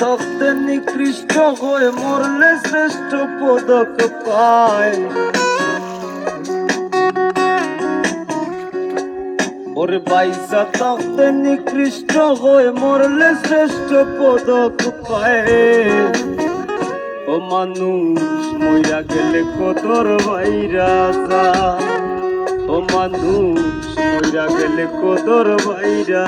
তক্তে নিকৃষ্ট হয়ে মরলে শ্রেষ্ঠ পদক পায়। ওরে বাইসা তক্তে নিকৃষ্ট হয়ে মরলে শ্রেষ্ঠ পদক পায়। ও মানুষ, মইরা গেলে কতর বাইরা ও মানুষ, মইরা গেলে কতর বাইরা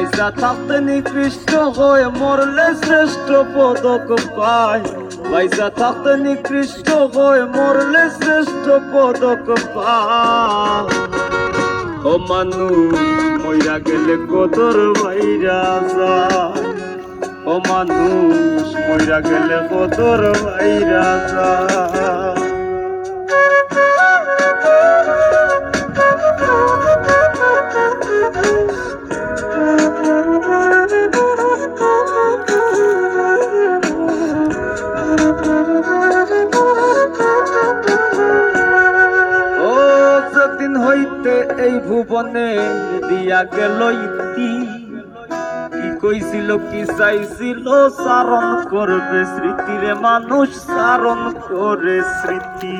পয়সা থাকতে নিকৃষ্ট হয়ে মরলে শ্রেষ্ঠ পদক পায় পয়সা থাকতে নিকৃষ্ট হয়ে মরলে শ্রেষ্ঠ পদক পায় ও মানুষ, মইরা গেলে কদর বাইরা যায়। ও মানুষ, মইরা গেলে কদর যায়। এই ভুবনে দিয়া গেল ইতি। কি কইছিল, কি চাইছিল সারণ করবে স্মৃতিরে মানুষ সারণ করে স্মৃতি।